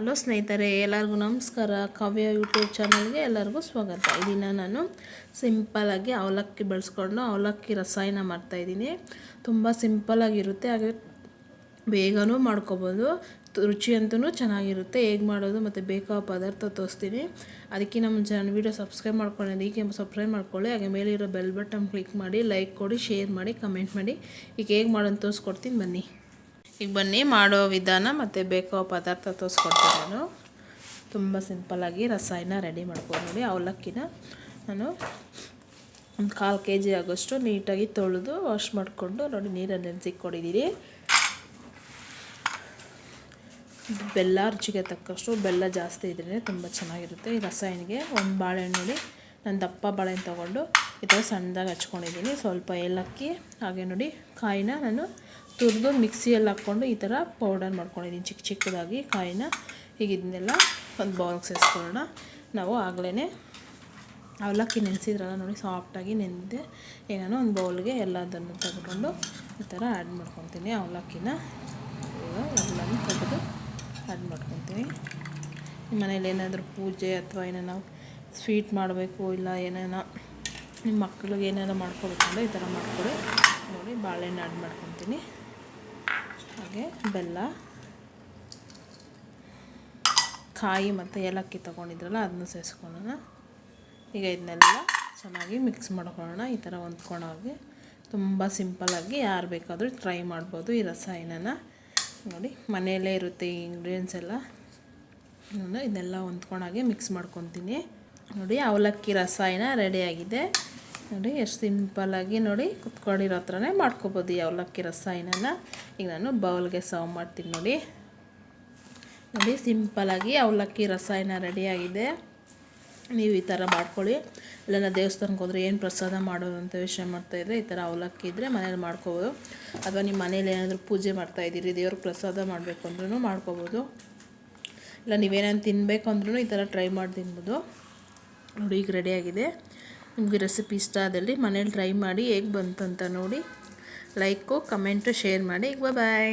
Hello ಸ್ನೇಹಿತರೆ, ಎಲ್ಲರಿಗೂ ನಮಸ್ಕಾರ. ಕಾವ್ಯ ಯೂಟ್ಯೂಬ್ ಚಾನಲ್ಗೆ ಎಲ್ಲರಿಗೂ ಸ್ವಾಗತ. ಇದನ್ನು ನಾನು ಸಿಂಪಲಾಗಿ ಅವಲಕ್ಕಿ ಬಳಸ್ಕೊಂಡು ಅವಲಕ್ಕಿ ರಸಾಯನ ಮಾಡ್ತಾಯಿದ್ದೀನಿ ತುಂಬ ಸಿಂಪಲಾಗಿರುತ್ತೆ ಹಾಗೆ ಬೇಗನೂ ಮಾಡ್ಕೊಬೋದು. ರುಚಿ ಅಂತೂ ಚೆನ್ನಾಗಿರುತ್ತೆ. ಹೇಗೆ ಮಾಡೋದು ಮತ್ತು ಬೇಕಾದ ಪದಾರ್ಥ ತೋರಿಸ್ತೀನಿ. ಅದಕ್ಕೆ ನಮ್ಮ ಚಾನಲ್ ವೀಡಿಯೋ ಸಬ್ಸ್ಕ್ರೈಬ್ ಮಾಡ್ಕೊಳ್ಳಿ ಈಗ ಸಬ್ಸ್ಕ್ರೈಬ್ ಮಾಡ್ಕೊಳ್ಳಿ. ಹಾಗೆ ಮೇಲಿರೋ ಬೆಲ್ ಬಟನ್ ಕ್ಲಿಕ್ ಮಾಡಿ, ಲೈಕ್ ಕೊಡಿ, ಶೇರ್ ಮಾಡಿ, ಕಮೆಂಟ್ ಮಾಡಿ. ಈಗ ಹೇಗೆ ಮಾಡೋದು ತೋರಿಸ್ಕೊಡ್ತೀನಿ, ಬನ್ನಿ. ಈಗ ಬನ್ನಿ, ಮಾಡೋ ವಿಧಾನ ಮತ್ತು ಬೇಕೋ ಪದಾರ್ಥ ತೋರಿಸ್ಕೊಡ್ತೀನಿ ನಾನು. ತುಂಬ ಸಿಂಪಲ್ಲಾಗಿ ರಸಾಯನ ರೆಡಿ ಮಾಡ್ಕೊಂಡು ನೋಡಿ, ಅವಲಕ್ಕಿನ ನಾನು ಒಂದು ಕಾಲು ಕೆ ಜಿ ಆಗೋಷ್ಟು ನೀಟಾಗಿ ತೊಳೆದು ವಾಶ್ ಮಾಡಿಕೊಂಡು ನೋಡಿ ನೀರನ್ನು ನೆನೆಸಿಕ್ಕೊಂಡಿದ್ದೀನಿ ಬೆಲ್ಲ, ರುಚಿಗೆ ತಕ್ಕಷ್ಟು ಬೆಲ್ಲ ಜಾಸ್ತಿ ಇದ್ರೇ ತುಂಬ ಚೆನ್ನಾಗಿರುತ್ತೆ. ಈ ರಸಾಯನಿಗೆ ಒಂದು ಬಾಳೆಹಣ್ಣು ನೋಡಿ ನಾನು ದಪ್ಪ ಬಾಳೆಹಣ್ಣು ತೊಗೊಂಡು ಈ ಥರ ಸಣ್ಣದಾಗಿ ಹಚ್ಕೊಂಡಿದ್ದೀನಿ ಸ್ವಲ್ಪ ಏಲಕ್ಕಿ, ಹಾಗೆ ನೋಡಿ, ಕಾಯಿನ ನಾನು ತುರಿದು ಮಿಕ್ಸಿಯಲ್ಲಿ ಹಾಕ್ಕೊಂಡು ಈ ಥರ ಪೌಡರ್ ಮಾಡ್ಕೊಂಡಿದ್ದೀನಿ. ಚಿಕ್ಕ ಚಿಕ್ಕದಾಗಿ ಕಾಯಿನ. ಈಗ ಇದನ್ನೆಲ್ಲ ಒಂದು ಬೌಲ್ಗೆ ಸೇರಿಸ್ಕೊಳ್ಳೋಣ. ನಾವು ಆಗಲೇ ಅವಲಕ್ಕಿ ನೆನೆಸಿದ್ರಲ್ಲ ನೋಡಿ ಸಾಫ್ಟಾಗಿ ನೆನೆದೆ ಈಗ ಒಂದು ಬೌಲ್ಗೆ ಎಲ್ಲದನ್ನು ತೆಗೆದುಕೊಂಡು ಈ ಥರ ಆ್ಯಡ್ ಮಾಡ್ಕೊತೀನಿ. ಅವಲಕ್ಕಿನ ಎಲ್ಲನೂ ತೆಗೆದು ಆ್ಯಡ್ ಮಾಡ್ಕೊತೀನಿ. ನಿಮ್ಮ ಮನೇಲಿ ಏನಾದರೂ ಪೂಜೆ ಅಥವಾ ಏನೇನೋ ಸ್ವೀಟ್ ಮಾಡಬೇಕು ಇಲ್ಲ ಏನೇನ ನಿಮ್ಮ ಮಕ್ಳಿಗೆ ಏನೇನೋ ಮಾಡ್ಕೊಬೇಕಂದ್ರೆ ಈ ಥರ ಮಾಡ್ಕೊಡಿ. ನೋಡಿ, ಬಾಳೆಹಣ್ಣು ಆ್ಯಡ್ ಮಾಡ್ಕೊತೀನಿ. ಹಾಗೆ ಬೆಲ್ಲ, ಕಾಯಿ ಮತ್ತು ಏಲಕ್ಕಿ ತೊಗೊಂಡಿದ್ರಲ್ಲ ಅದನ್ನು ಸೇರಿಸ್ಕೊಳ್ಳೋಣ. ಈಗ ಇದನ್ನೆಲ್ಲ ಚೆನ್ನಾಗಿ ಮಿಕ್ಸ್ ಮಾಡ್ಕೊಳ್ಳೋಣ. ಈ ಥರ ಹೊಂದ್ಕೊಳ್ಳೋಗಿ ತುಂಬ ಸಿಂಪಲ್ಲಾಗಿ ಯಾರು ಬೇಕಾದರೂ ಟ್ರೈ ಮಾಡ್ಬೋದು ಈ ರಸಾಯನನ. ನೋಡಿ, ಮನೆಯಲ್ಲೇ ಇರುತ್ತೆ ಈ ಇಂಗ್ರೀಡಿಯೆಂಟ್ಸ್ ಎಲ್ಲ. ಇದನ್ನೆಲ್ಲ ಹೊಂದ್ಕೊಂಡಾಗೆ ಮಿಕ್ಸ್ ಮಾಡ್ಕೊತೀನಿ. ನೋಡಿ, ಅವಲಕ್ಕಿ ರಸಾಯನ ರೆಡಿಯಾಗಿದೆ ನೋಡಿ, ಎಷ್ಟು ಸಿಂಪಲ್ಲಾಗಿ ನೋಡಿ ಕುತ್ಕೊಂಡಿರೋ ಹತ್ರನೇ ಮಾಡ್ಕೊಬೋದು ಈ ಅವಲಕ್ಕಿ ರಸಾಯನನ. ಈಗ ನಾನು ಬೌಲ್ಗೆ ಸರ್ವ್ ಮಾಡ್ತೀನಿ ನೋಡಿ. ನೋಡಿ ಸಿಂಪಲಾಗಿ ಅವಲಕ್ಕಿ ರಸಾಯನ ರೆಡಿಯಾಗಿದೆ ನೀವು ಈ ಥರ ಮಾಡ್ಕೊಳ್ಳಿ. ಇಲ್ಲೆಲ್ಲ ದೇವಸ್ಥಾನಕ್ಕೆ ಹೋದ್ರೆ ಏನು ಪ್ರಸಾದ ಮಾಡೋದು ಅಂತ ವಿಷಯ ಮಾಡ್ತಾಯಿದ್ರೆ ಈ ಥರ ಅವಲಕ್ಕಿ ಇದ್ದರೆ ಮನೇಲಿ ಮಾಡ್ಕೋಬೋದು. ಅಥವಾ ನಿಮ್ಮ ಮನೇಲಿ ಏನಾದರೂ ಪೂಜೆ ಮಾಡ್ತಾಯಿದ್ದೀರಿ ದೇವ್ರಿಗೆ ಪ್ರಸಾದ ಮಾಡಬೇಕು ಅಂದ್ರೂ ಮಾಡ್ಕೋಬೋದು. ಇಲ್ಲ ನೀವೇನೇನು ತಿನ್ನಬೇಕು ಅಂದ್ರೂ ಈ ಥರ ಟ್ರೈ ಮಾಡಿ ತಿನ್ಬೋದು. ನೋಡಿ, ಈಗ ರೆಡಿಯಾಗಿದೆ ನಿಮಗೆ ರೆಸಿಪಿ ಇಷ್ಟ ಆದಲ್ಲಿ ಮನೇಲಿ ಟ್ರೈ ಮಾಡಿ ಹೇಗೆ ಅಂತ ನೋಡಿ ಲೈಕು ಕಮೆಂಟು ಶೇರ್ ಮಾಡಿ. ಈಗ ಬಾಯ್